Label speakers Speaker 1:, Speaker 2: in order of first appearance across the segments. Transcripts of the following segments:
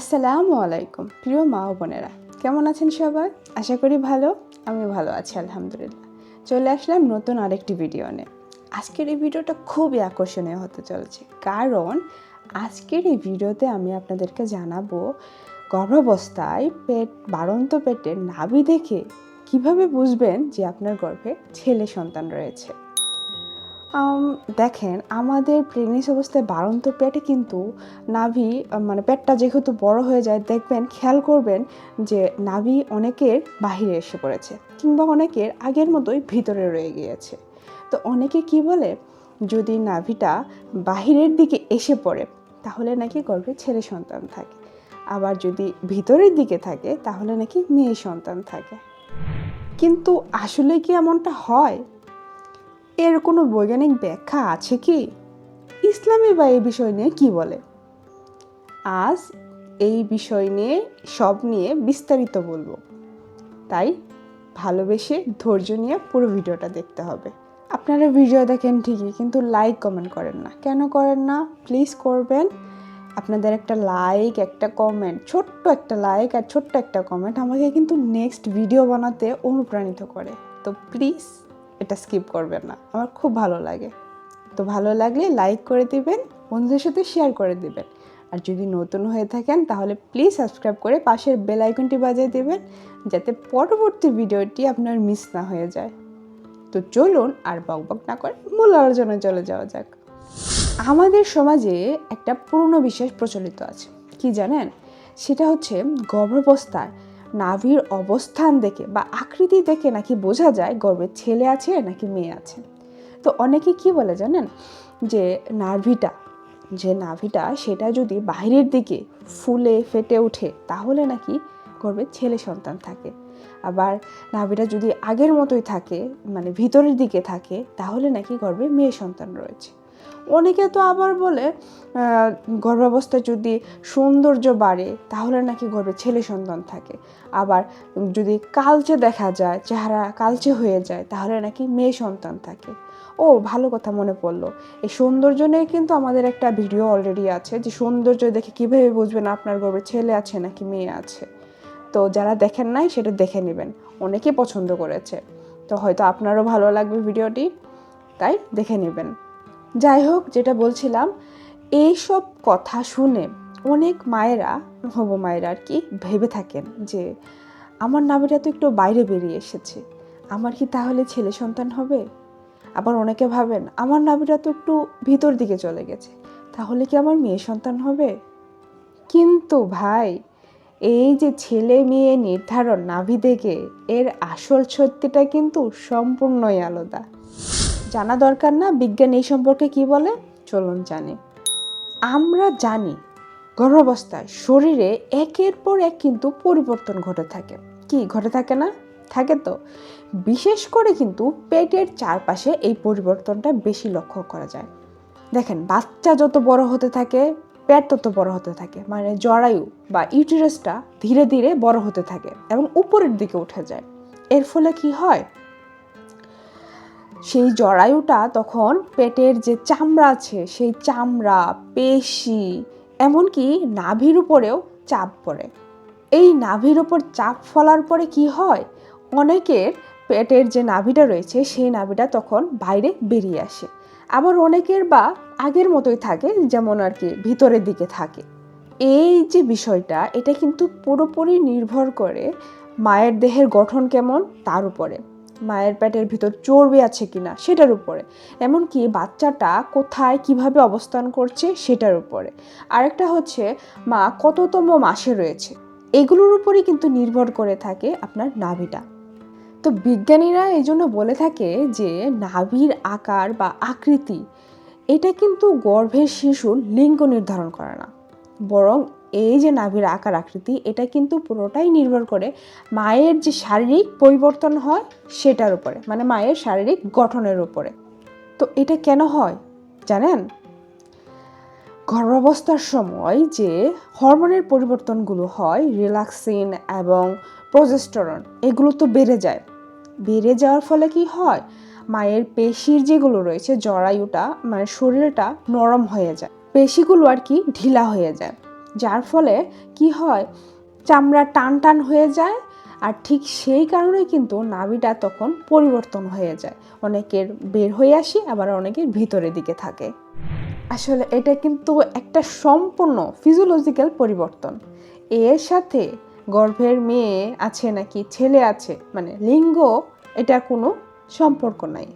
Speaker 1: আসসালামু আলাইকুম, প্রিয় মা ও বোনেরা। কেমন আছেন সবাই? আশা করি ভালো আমি ভালো আছি, আলহামদুলিল্লাহ। চলে আসলাম নতুন আরেকটি ভিডিও নিয়ে। আজকের এই ভিডিওটা খুবই আকর্ষণীয় হতে চলেছে। কারণ আজকের এই ভিডিওতে আমি আপনাদেরকে জানাব গর্ভাবস্থায় পেট, বাড়ন্ত পেটের নাভি দেখে কীভাবে বুঝবেন যে আপনার গর্ভে ছেলে সন্তান রয়েছে। দেখেন, আমাদের প্রেগনেন্সি অবস্থায় বাড়ন্ত পেটে কিন্তু নাভি মানে পেটটা যেহেতু বড় হয়ে যায়, দেখবেন, খেয়াল করবেন যে নাভি অনেকের বাহিরে এসে পড়েছে কিংবা অনেকের আগের মতোই ভিতরে রয়ে গিয়েছে। তো অনেকে কি বলে? যদি নাভিটা বাহিরের দিকে এসে পড়ে, তাহলে নাকি গর্ভে ছেলে সন্তান থাকে। আবার যদি ভিতরের দিকে থাকে, তাহলে নাকি মেয়ে সন্তান থাকে। কিন্তু আসলে কি এমনটা হয়? এর কোনো বৈজ্ঞানিক ব্যাখ্যা আছে কি? ইসলামী বা এই বিষয় নিয়ে কি বলে? আজ এই বিষয় নিয়ে সব নিয়ে বিস্তারিত বলব। তাই ভালোবেসে ধৈর্য নিয়ে পুরো ভিডিওটা দেখতে হবে। আপনারা ভিডিও দেখেন ঠিকই, কিন্তু লাইক কমেন্ট করেন না। কেন করেন না? প্লিজ করবেন। আপনাদের একটা লাইক একটা কমেন্ট ছোট্ট একটা লাইক আর ছোট্ট একটা কমেন্ট আমাকে কিন্তু নেক্সট ভিডিও বানাতে অনুপ্রাণিত করে। তো প্লিজ এটা স্কিপ করবেন না। আমার খুব ভালো লাগে। তো ভালো লাগলে লাইক করে দিবেন, বন্ধুদের সাথে শেয়ার করে দিবেন। আর যদি নতুন হয়ে থাকেন, তাহলে প্লিজ সাবস্ক্রাইব করে পাশের বেল আইকনটি বাজিয়ে দেবেন, যাতে পরবর্তী ভিডিওটি আপনার মিস না হয়ে যায়। তো চলুন আর বকবক না করে মূল আলোচনায় চলে যাওয়া যাক। আমাদের সমাজে একটা পুরনো বিশ্বাস প্রচলিত আছে। কি জানেন? সেটা হচ্ছে গর্ভাবস্থায় নাভির অবস্থান দেখে বা আকৃতি দেখে নাকি বোঝা যায় গর্ভে ছেলে আছে নাকি মেয়ে আছে। তো অনেকে কি বলে জানেন? যে নার্ভিটা যে নাভিটা সেটা যদি বাইরের দিকে ফুলে ফেটে ওঠে, তাহলে নাকি গর্ভে ছেলে সন্তান থাকে। আবার নাভিটা যদি আগের মতোই থাকে মানে ভিতরের দিকে থাকে, তাহলে নাকি গর্ভে মেয়ে সন্তান রয়েছে। অনেকে তো আবার বলে গর্ভাবস্থায় যদি সৌন্দর্য বাড়ে, তাহলে নাকি গর্ভে ছেলে সন্তান থাকে। আবার যদি কালচে দেখা যায়, চেহারা কালচে হয়ে যায়, তাহলে নাকি মেয়ে সন্তান থাকে। ও, ভালো কথা মনে পড়ল। এই সৌন্দর্য নিয়ে কিন্তু আমাদের একটা ভিডিও অলরেডি আছে, যে সৌন্দর্য দেখে কীভাবে বুঝবেন আপনার গর্ভে ছেলে আছে নাকি মেয়ে আছে। তো যারা দেখেন নাই, সেটা দেখে নেবেন। অনেকে পছন্দ করেছে। তো হয়তো আপনারও ভালো লাগবে ভিডিওটি, তাই দেখে নেবেন। যাই হোক যেটা বলছিলাম, এইসব কথা শুনে অনেক মায়েরা, হবু মায়েরা আর কি, ভেবে থাকেন যে আমার নাভিটা তো একটু বাইরে বেরিয়ে এসেছে। আমার কি তাহলে ছেলে সন্তান হবে? আবার অনেকে ভাবেন, আমার নাভিটা তো একটু ভিতর দিকে চলে গেছে, তাহলে কি আমার মেয়ে সন্তান হবে? কিন্তু ভাই, এই যে ছেলে মেয়ে নির্ধারণ নাভি থেকে এর আসল সত্যিটা কিন্তু সম্পূর্ণই আলাদা। জানা দরকার না, বিজ্ঞান এই সম্পর্কে কি বলে? চলুন জানি। আমরা জানি, গর্ভাবস্থায় শরীরে একের পর এক কিন্তু পরিবর্তন ঘটে থাকে। কি ঘটে থাকে না? থাকে তো। বিশেষ করে কিন্তু পেটের চারপাশে এই পরিবর্তনটা বেশি লক্ষ্য করা যায়। দেখেন, বাচ্চা যত বড় হতে থাকে, পেট তত বড় হতে থাকে মানে জরায়ু বা ইউটেরাসটা ধীরে ধীরে বড় হতে থাকে এবং উপরের দিকে উঠে যায়। এর ফলে কি হয়? সেই জরায়ুটা তখন পেটের যে চামড়া আছে, সেই চামড়া, পেশি, এমনকি নাভির উপরেও চাপ পড়ে। এই নাভির উপর চাপ ফলার পরে কি হয়? অনেকের পেটের যে নাভিটা রয়েছে, সেই নাভিটা তখন বাইরে বেরিয়ে আসে। আবার অনেকের বা আগের মতোই থাকে, যেমন আর কি ভিতরের দিকে থাকে। এই যে বিষয়টা, এটা কিন্তু পুরোপুরি নির্ভর করে মায়ের দেহের গঠন কেমন, তার উপরে। মায়ের পেটের ভিতর চর্বি আছে কিনা সেটার উপরে। এমনকি বাচ্চাটা কোথায় কীভাবে অবস্থান করছে সেটার উপরে। আরেকটা হচ্ছে, মা কততম মাসে রয়েছে? এগুলোর উপরই কিন্তু নির্ভর করে থাকে আপনার নাভিটা। তো বিজ্ঞানীরা এই জন্য বলে থাকে যে, নাভির আকার বা আকৃতি, এটা কিন্তু গর্ভের শিশুর লিঙ্গ নির্ধারণ করে না। বরং এই যে নাভির আকার আকৃতি, এটা কিন্তু পুরোটাই নির্ভর করে মায়ের যে শারীরিক পরিবর্তন হয় সেটার উপরে মানে মায়ের শারীরিক গঠনের উপরে। তো এটা কেন হয় জানেন? গর্ভাবস্থার সময় যে হরমোনের পরিবর্তনগুলো হয়, রিল্যাক্সিন এবং প্রজেস্টরন, এগুলো তো বেড়ে যায়। বেড়ে যাওয়ার ফলে কি হয়? মায়ের পেশির যেগুলো রয়েছে, জরায়ুটা মানে শরীরটা নরম হয়ে যায়। পেশিগুলো আর কি ঢিলা হয়ে যায়। যার ফলে কি হয়, চামড়া টান টান হয়ে যায় আর ঠিক সেই কারণে কিন্তু নাভিটা তখন পরিবর্তন হয়ে যায়। অনেকের বের হয়ে আসি, আবার অনেকের ভিতরের দিকে থাকে। আসলে এটা কিন্তু একটা সম্পূর্ণ ফিজিওলজিক্যাল পরিবর্তন। এর সাথে গর্ভের মেয়ে আছে নাকি ছেলে আছে মানে লিঙ্গ এটা কোনো সম্পর্ক নাই।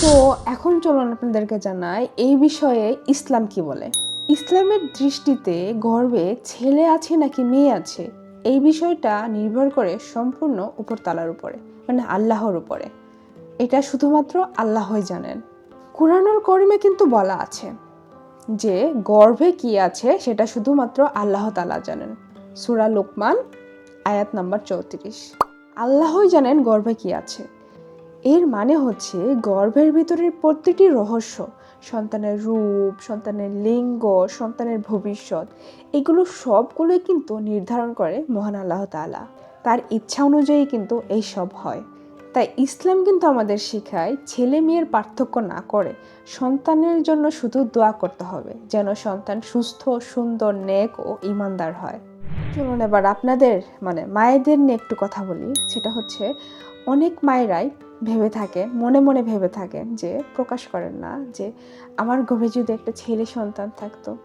Speaker 1: তো এখন চলুন আপনাদেরকে জানাই, এই বিষয়ে ইসলাম কি বলে? ইসলামের দৃষ্টিতে গর্বে ছেলে আছে নাকি মেয়ে আছে, এই বিষয়টা নির্ভর করে সম্পূর্ণ উপরতলার উপরে মানে আল্লাহর উপরে। এটা শুধুমাত্র আল্লাহই জানেন। কুরআনুল করিমে কিন্তু বলা আছে যে, গর্ভে কি আছে সেটা শুধুমাত্র আল্লাহ তালা জানেন। সুরা লোকমান, আয়াত নাম্বার চৌত্রিশ। আল্লাহই জানেন গর্ভে কি আছে। এর মানে হচ্ছে গর্ভের ভিতরের প্রতিটি রহস্য সন্তানের রূপ, সন্তানের লিঙ্গ, সন্তানের ভবিষ্যৎ, এগুলো সবগুলোই কিন্তু নির্ধারণ করে মহান আল্লাহ তাআলা। তার ইচ্ছা অনুযায়ী কিন্তু এই সব হয়। তাই ইসলাম কিন্তু আমাদের শেখায় ছেলে মেয়ের পার্থক্য না করে সন্তানের জন্য শুধু দোয়া করতে হবে, যেন সন্তান সুস্থ, সুন্দর, নেক ও ইমানদার হয়। চলুন এবার আপনাদের মানে মায়েদের নিয়ে একটু কথা বলি। সেটা হচ্ছে অনেক মায়েরাই ভেবে থাকে, মনে মনে ভেবে থাকেন যে প্রকাশ করেন না, যে আমার গর্ভে যদি একটা ছেলে সন্তান থাকতো।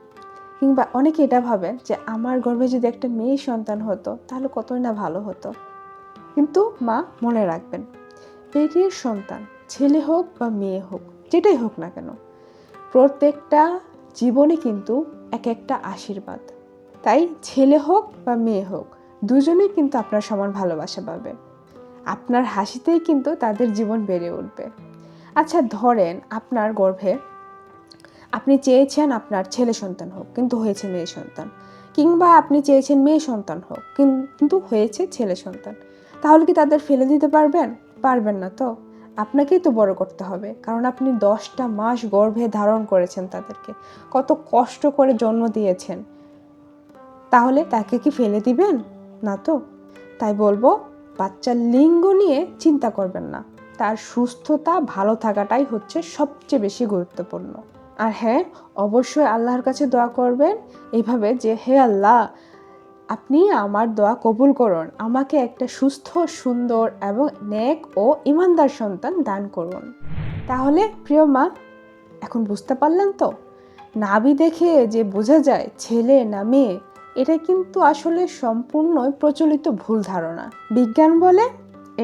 Speaker 1: কিংবা অনেকে এটা ভাবেন যে আমার গর্ভে যদি একটা মেয়ে সন্তান হতো, তাহলে কতই না ভালো হতো। কিন্তু মা মনে রাখবেন পেটের সন্তান, ছেলে হোক বা মেয়ে হোক, যেটাই হোক না কেন, প্রত্যেকটা জীবনে কিন্তু এক একটা আশীর্বাদ। তাই ছেলে হোক বা মেয়ে হোক, দুজনেই কিন্তু আপনার সমান ভালোবাসা পাবে। আপনার হাসিতেই কিন্তু তাদের জীবন বেড়ে উঠবে। আচ্ছা ধরেন আপনার গর্ভে আপনি চেয়েছেন আপনার ছেলে সন্তান হোক, কিন্তু হয়েছে মেয়ে সন্তান। কিংবা আপনি চেয়েছেন মেয়ে সন্তান হোক, কিন- কিন্তু হয়েছে ছেলে সন্তান। তাহলে কি তাদের ফেলে দিতে পারবেন? পারবেন না তো। আপনাকেই তো বড় করতে হবে, কারণ আপনি দশটা মাস গর্ভে ধারণ করেছেন তাদেরকে। কত কষ্ট করে জন্ম দিয়েছেন। তাহলে তাকে কি ফেলে দিবেন? না তো। তাই বলব বাচ্চার লিঙ্গ নিয়ে চিন্তা করবেন না। তার সুস্থতা, ভালো থাকাটাই হচ্ছে সবচেয়ে বেশি গুরুত্বপূর্ণ। আর হ্যাঁ অবশ্যই আল্লাহর কাছে দোয়া করবেন। এইভাবে যে, হে আল্লাহ, আপনি আমার দোয়া কবুল করুন। আমাকে একটা সুস্থ, সুন্দর এবং নেক ও ইমানদার সন্তান দান করুন। তাহলে প্রিয় মা, এখন বুঝতে পারলেন তো? নাবি দেখে যে বোঝা যায়, ছেলে না মেয়ে এটা কিন্তু আসলে সম্পূর্ণই প্রচলিত ভুল ধারণা। বিজ্ঞান বলে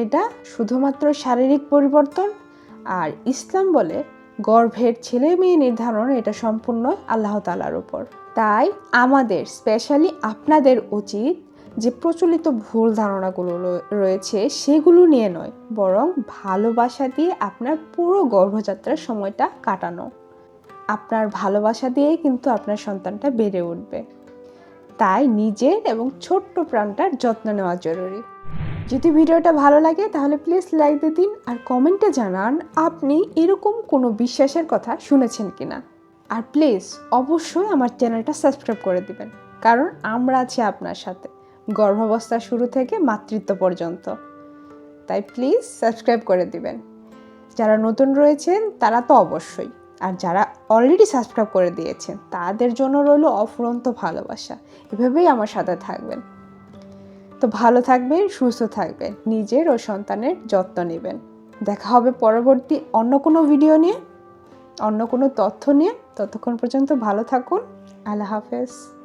Speaker 1: এটা শুধুমাত্র শারীরিক পরিবর্তন, আর ইসলাম বলে গর্ভের ছেলে মেয়ে নির্ধারণ এটা সম্পূর্ণ আল্লাহ তালার উপর। তাই আমাদের স্পেশালি আপনাদের উচিত যে প্রচলিত ভুল ধারণাগুলো রয়েছে সেগুলো নিয়ে নয়, বরং ভালোবাসা দিয়ে আপনার পুরো গর্ভযাত্রার সময়টা কাটানো। আপনার ভালোবাসা দিয়েই কিন্তু আপনার সন্তানটা বেড়ে উঠবে। তাই নিজের এবং ছোট্ট প্রাণটার যত্ন নেওয়া জরুরি। যদি ভিডিওটা ভালো লাগে, তাহলে প্লিজ লাইক দিয়ে দিন আর কমেন্টে জানান আপনি এরকম কোনো বিশ্বাসের কথা শুনেছেন কিনা। আর প্লিজ অবশ্যই আমার চ্যানেলটা সাবস্ক্রাইব করে দিবেন, কারণ আমরা আছি আপনার সাথে। গর্ভাবস্থা শুরু থেকে মাতৃত্ব পর্যন্ত। তাই প্লিজ সাবস্ক্রাইব করে দিবেন। যারা নতুন রয়েছেন, তারা তো অবশ্যই আর যারা অলরেডি সাবস্ক্রাইব করে দিয়েছেন, তাদের জন্য রইল অফুরন্ত ভালোবাসা। এভাবেই আমার সাথে থাকবেন। তো ভালো থাকবেন, সুস্থ থাকবেন, নিজের ও সন্তানের যত্ন নেবেন। দেখা হবে পরবর্তী অন্য কোনো ভিডিও নিয়ে, অন্য কোনো তথ্য নিয়ে। ততক্ষণ পর্যন্ত ভালো থাকুন। আল্লাহ হাফেজ।